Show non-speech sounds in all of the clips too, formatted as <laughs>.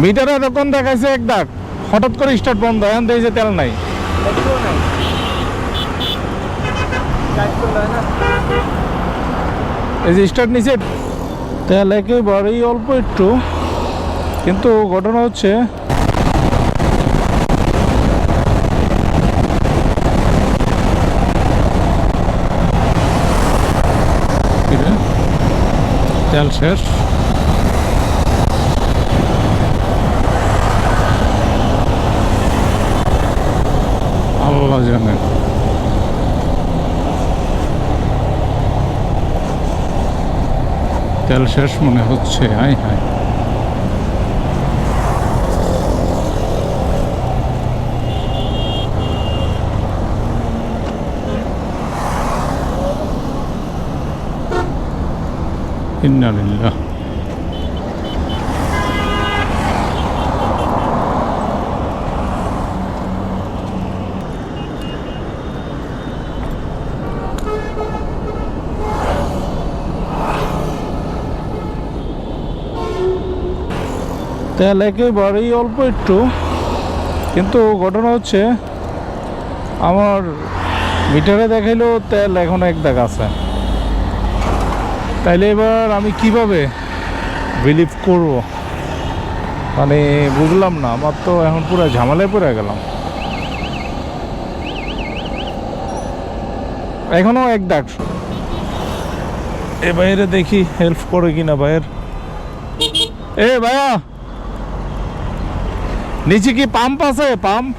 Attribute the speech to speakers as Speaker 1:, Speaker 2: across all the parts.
Speaker 1: মিটারে তখন দেখাইছে এক ডাক হঠাৎ করে স্টার্ট বন্ধ, এখন দেখি যে তেল নাই। এই যে স্টার্ট নিচে তেল একেবারেই অল্প একটু। কিন্তু ঘটনা হচ্ছে তেল শেষ। আল্লাহ জানে তেল শেষ মনে হচ্ছে হাই হাই ইন্না তেল একেবারেই অল্প একটু। কিন্তু ঘটনা হচ্ছে, আমার মিটারে দেখাইলো তেল এখন এক দাগ আছে। তাইলে এবার আমি কীভাবে বিলিভ করব? মানে বুঝলাম না, আমার তো এখন পুরো ঝামেলায় পড়ে গেলাম। এখনও এক দাগ। এ বাইরে দেখি হেল্প করে কিনা ভাইয়ের। এ ভাইয়া! নিচে কি পাম্প আছে? পাম্প?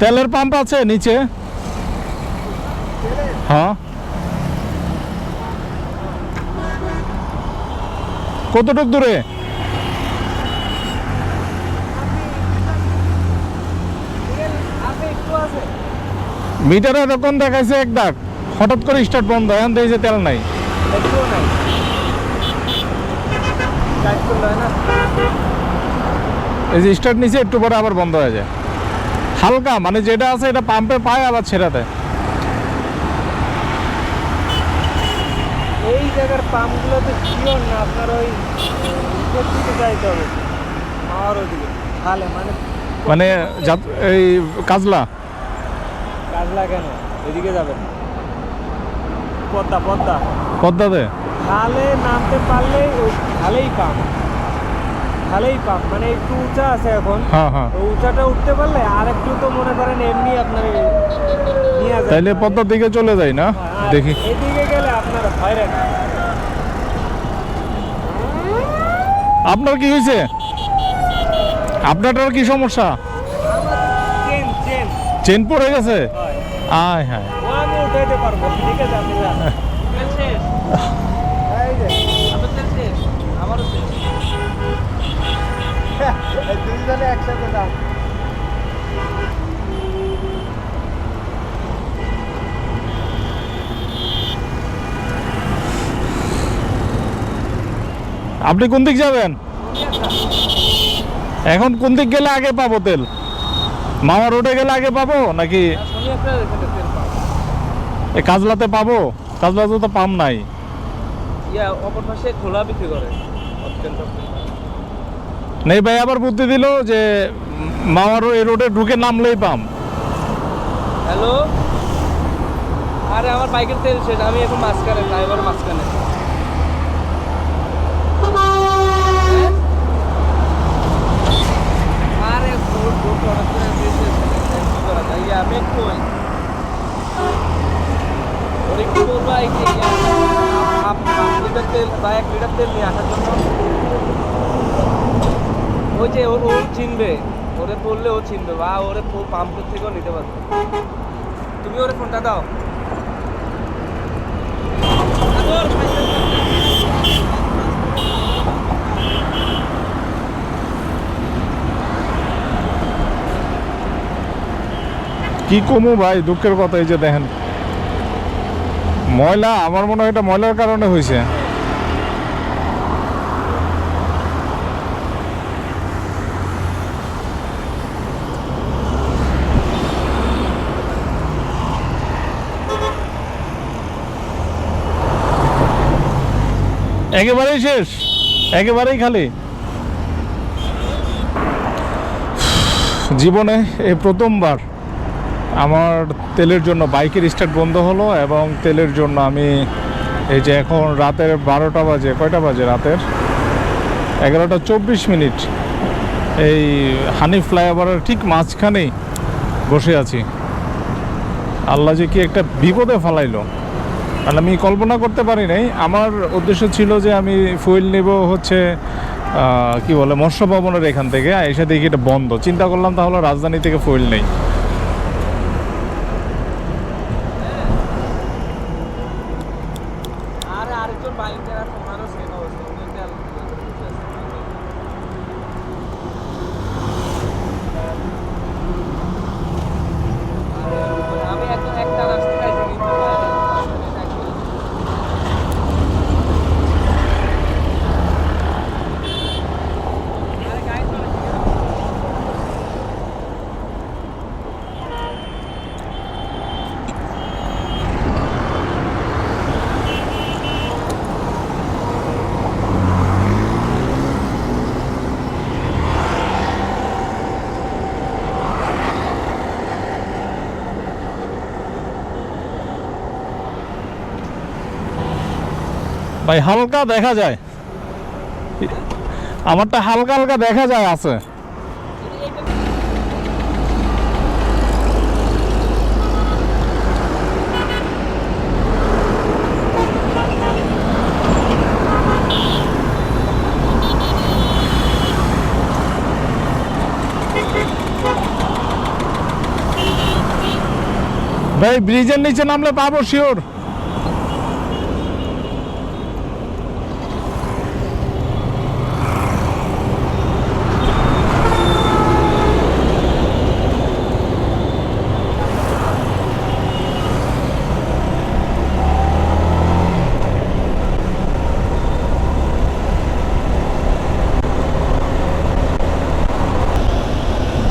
Speaker 1: তেলের পাম্প আছে নিচে? হ্যাঁ। কতটুক দূরে? মিটারে তখন দেখাইছে এক দাগ, হঠাৎ করে স্টার্ট বন্ধ, এখন দেখি তেল নাই।
Speaker 2: হয় না।
Speaker 1: এই যে স্টার্ট নিচে একটু পরে আবার বন্ধ হয়ে যায়। হালকা মানে যেটা আছে এটা পাম্পে পায় আবার ছেড়ে দেয়
Speaker 2: এই জায়গার পাম্পগুলো তো শিওর না আপনার ওই দিকে যাইতে হবে। আমার ওদিকে তাহলে মানে
Speaker 1: মানে এই কাজলা?
Speaker 2: কাজ লাগে না এদিকে যাবেন পদ্মা পদ্মা।
Speaker 1: পদ্মাতে?
Speaker 2: খালে নামতে পারলেই ওই খালেই পাম্প খালেই পাম্প মানে একটু উঁচা আছে এখন।
Speaker 1: হ্যাঁ হ্যাঁ।
Speaker 2: উঁচাটা উঠতে পারলে আর একটু তো মনে করেন এমনি আপনার যায়
Speaker 1: তাইলে পদ্মার দিকে চলে যাই না? দেখি।
Speaker 2: এদিকে গেলে আপনার হয়রান
Speaker 1: আপনার কি হয়েছে আপনারটার কি সমস্যা?
Speaker 2: চেন
Speaker 1: পড়ে গেছে? আয় হায়।
Speaker 2: ও আমি উঠাইতে পারব ঠিক আছে আপনি <laughs> দুইজনে একসাথে যান
Speaker 1: আপনি কোন দিক যাবেন? এখন কোন দিক গেলে আগে পাবো তেল? মামা রোডে গেলে আগে পাবো নাকি এই কাজলাতে পাবো? কাজলাতে তো পাম নাই।
Speaker 2: ইয়া অপর পাশে খোলা বিক্রি করে। অত্যন্ত
Speaker 1: নেই ভাই আবার বুদ্ধি দিল যে মামার এই রোডে ঢুকে নামলেই পাম
Speaker 2: হ্যালো আরে আমার বাইকের তেল শেষ আমি এখন মাঝখানে ড্রাইভার মাঝখানে হ্যাঁ? আরে? ইয়া, আমি একটু কি বলব, ইয়া, তেল বা এক লিটার তেল নিয়ে আসার জন্য ওই যে ও চিনবে। ওরে বললে ও চিনবে। বা ওরে পাম্পের থেকেও নিতে পারবে। তুমি ওরে ফোনটা দাও।
Speaker 1: কি কমু ভাই, দুঃখের কথা এই যে দেখেন। ময়লা, আমার মনে হয় এটা ময়লার কারণে হয়েছে। একেবারেই শেষ। একেবারেই খালি। জীবনে এই প্রথমবার আমার তেলের জন্য বাইকের স্টার্ট বন্ধ হলো এবং তেলের জন্য আমি এই যে এখন রাতের বারোটা বাজে, কয়টা বাজে রাতের? এগারোটা চব্বিশ মিনিট এই হানি ফ্লাইওভারের ঠিক মাঝখানেই বসে আছি। আল্লাহ যে কি একটা বিপদে ফালাইলো। আর আমি কল্পনা করতে পারি নাই। আমার উদ্দেশ্য ছিল যে আমি ফুয়েল নেব হচ্ছে কি বলে, মৎস্য ভবনের এখান থেকে। এসে দেখি এটা বন্ধ। চিন্তা করলাম তাহলে রাজধানী থেকে ফুয়েল নেই
Speaker 2: আর আরেকজন বাইকের আর ওনারও সেম অবস্থা উনি তেল বসে আছে। আর আমি একদম একটা রাস্তা খাইছি কিন্তু আরে গাড়ি চলে
Speaker 1: ভাই, হালকা দেখা যায়। আমারটা হালকা হালকা দেখা যায় আছে। ভাই, ব্রিজের নিচে নামলে পাবো শিওর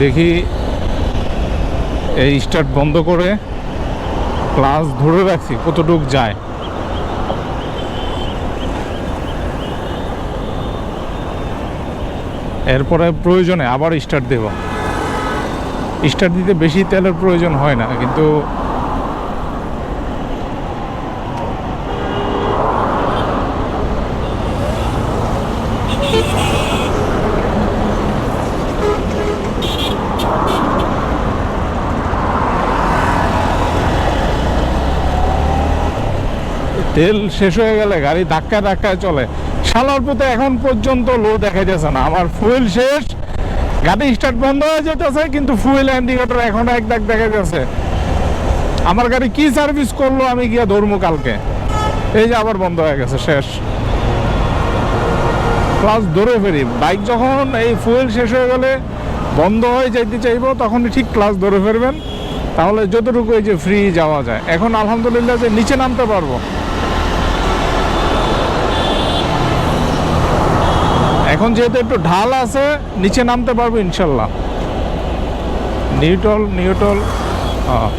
Speaker 1: দেখি এই স্টার্ট বন্ধ করে ক্লাস ধরে রাখছি, কতটুক যায়। এরপরে প্রয়োজনে আবার স্টার্ট দেব। স্টার্ট দিতে বেশি তেলের প্রয়োজন হয় না, কিন্তু তেল শেষ হয়ে গেলে গাড়ি ধাক্কা ধাক্কায় চলে। শালার পথে এখন পর্যন্ত লো দেখা যাচ্ছে না। আমার ফুয়েল শেষ। গাড়ি স্টার্ট বন্ধ হয়ে যেতেছে, কিন্তু ফুয়েল ইন্ডিকেটর এখনও এক দাগ দেখা যাচ্ছে। আমার গাড়ি কি সার্ভিস করল আমি গিয়ে ধরবো কালকে। এই যে আবার বন্ধ হয়ে গেছে, শেষ। ক্লাস ধরে ফেরি। বাইক যখন এই ফুয়েল শেষ হয়ে গেলে বন্ধ হয়ে যাইতে চাইব, তখনই ঠিক ক্লাস ধরে ফেরবেন। তাহলে যতটুকু এই যে ফ্রি যাওয়া যায়। এখন আলহামদুলিল্লাহ যে নিচে নামতে পারব। এখন যেহেতু একটু ঢাল আছে, নিচে নামতে পারব ইনশাল্লাহ। নিউটল নিউটল হ্যাঁ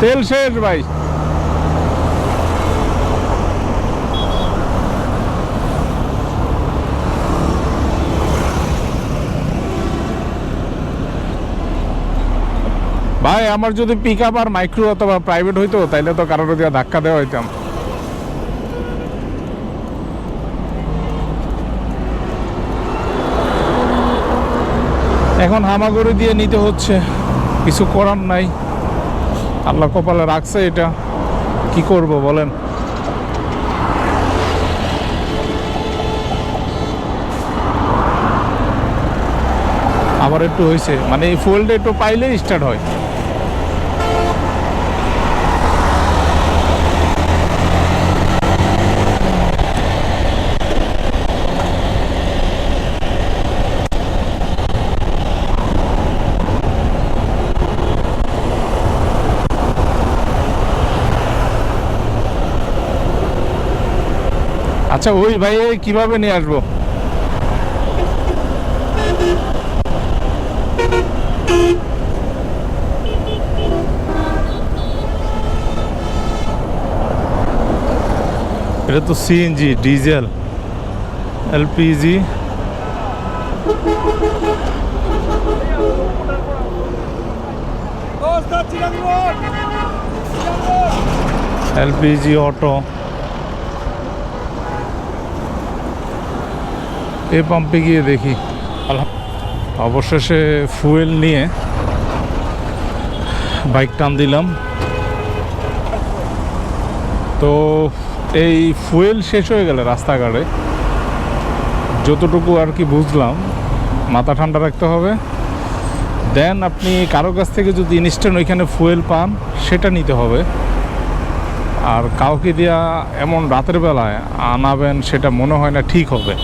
Speaker 1: তেল শেষ ভাই। ভাই, আমার যদি পিক আপ আর মাইক্রো অথবা প্রাইভেট হইতো, তাইলে তো কারোর দিয়ে ধাক্কা দেওয়া হইতাম। এখন হামাগুড়ি দিয়ে নিতে হচ্ছে। কিছু করার নাই। আল্লাহ কপালে রাখছে এটা। কি করব বলেন? আবার একটু হয়েছে মানে এই ফুয়েলটা একটু পাইলেই স্টার্ট হয়। আচ্ছা ওই ভাই কীভাবে নিয়ে আসব? এটা তো CNG diesel LPG LPG auto এ পাম্পে গিয়ে দেখি। অবশেষে ফুয়েল নিয়ে বাইক টান দিলাম। তো এই ফুয়েল শেষ হয়ে গেলে রাস্তাঘাটে। যতটুকু আর কি বুঝলাম মাথা ঠান্ডা রাখতে হবে। দেন আপনি কারও কাছ থেকে যদি ইনস্ট্যান্ট ওইখানে ফুয়েল পান সেটা নিতে হবে। আর কাউকে দিয়া এমন রাতের বেলায় আনাবেন সেটা মনে হয় না ঠিক হবে।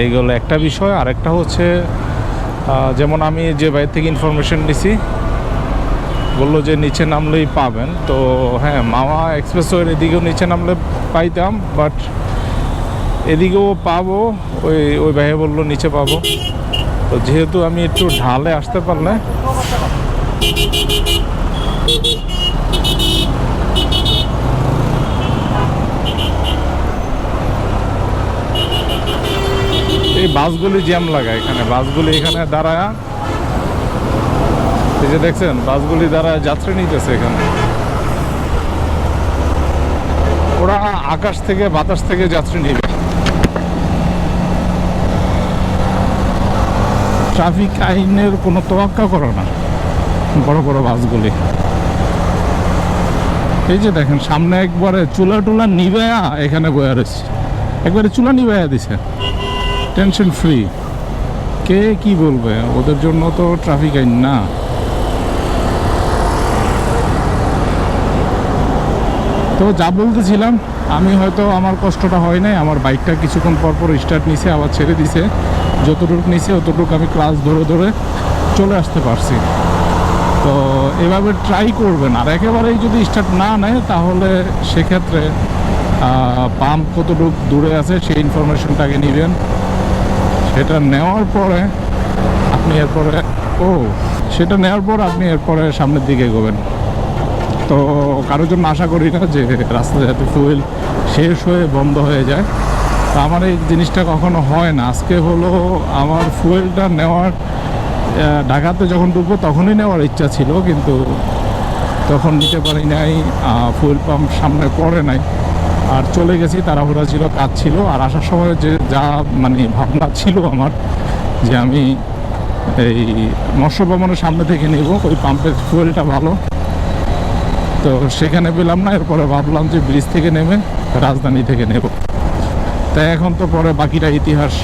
Speaker 1: এইগুলো একটা বিষয় আর একটা হচ্ছে যেমন আমি যে বাইরে থেকে ইনফরমেশন নিছি, বলল যে নিচে নামলেই পাবেন। তো হ্যাঁ মামা এক্সপ্রেসওয়ের এদিকেও নিচে নামলে পাইতাম বাট এদিকেও পাবো, ওই ওই ভাইয়া বলল নিচে পাবো। তো যেহেতু আমি একটু ঢালে আসতে পারলে বাসগুলি জ্যাম লাগায় এখানে। বাসগুলি এখানে দাঁড়ায়। এই যে দেখছেন, বাসগুলি দ্বারা যাত্রী নিতেছে এখানে। ওরা আকাশ থেকে, বাতাস থেকে যাত্রী নিবে। ট্রাফিক আইনের কোনো তোয়াক্কা করো না, বড় বড় বাসগুলি। এই যে দেখেন, সামনে একবারে চুলা টুলা নিবেয়া এখানে বয়ে একবারে চুলা নিবেয়া দিছে। টেনশন ফ্রি কে কি বলবে? ওদের জন্য তো ট্রাফিক আইন না। তো যা বলতেছিলাম, আমি হয়তো আমার কষ্টটা হয় নাই, আমার বাইকটা কিছুক্ষণ পর পর স্টার্ট নিছে, আবার ছেড়ে দিছে। যতটুকু নিছে, অতটুকু আমি ক্লাস ধরে ধরে চলে আসতে পারছি। তো এভাবে ট্রাই করবেন। আর একেবারেই যদি স্টার্ট না নেয়, তাহলে সেক্ষেত্রে পাম্প কতটুকু দূরে আছে, সেই ইনফরমেশনটাকে নেবেন। সেটা নেওয়ার পরে আপনি এরপরে, ও, সেটা নেওয়ার পর আপনি এরপরে সামনের দিকে এগোবেন। তো কারোর জন্য আশা করি না যে রাস্তায় যাতে ফুয়েল শেষ হয়ে বন্ধ হয়ে যায়। তো আমার এই জিনিসটা কখনো হয় না। আজকে হলো আমার ফুয়েলটা নেওয়ার ঢাকাতে যখন ঢুকবো তখনই নেওয়ার ইচ্ছা ছিল, কিন্তু তখন নিতে পারি নাই ফুয়েল পাম্প সামনে পড়ে নাই। আর চলে গেছি, তাড়াহুড়া ছিল, কাজ ছিল। আর আসার সময় যে যা মানে ভাবনা ছিল আমার, যে আমি এই মৎস্য ভবনের সামনে থেকে নেব, ওই পাম্পের ফুয়েলটা ভালো। তো সেখানে পেলাম না, এরপরে ভাবলাম যে ব্রিজ থেকে নেমে রাজধানী থেকে নেব। তাই এখন তো পরে বাকিটা ইতিহাস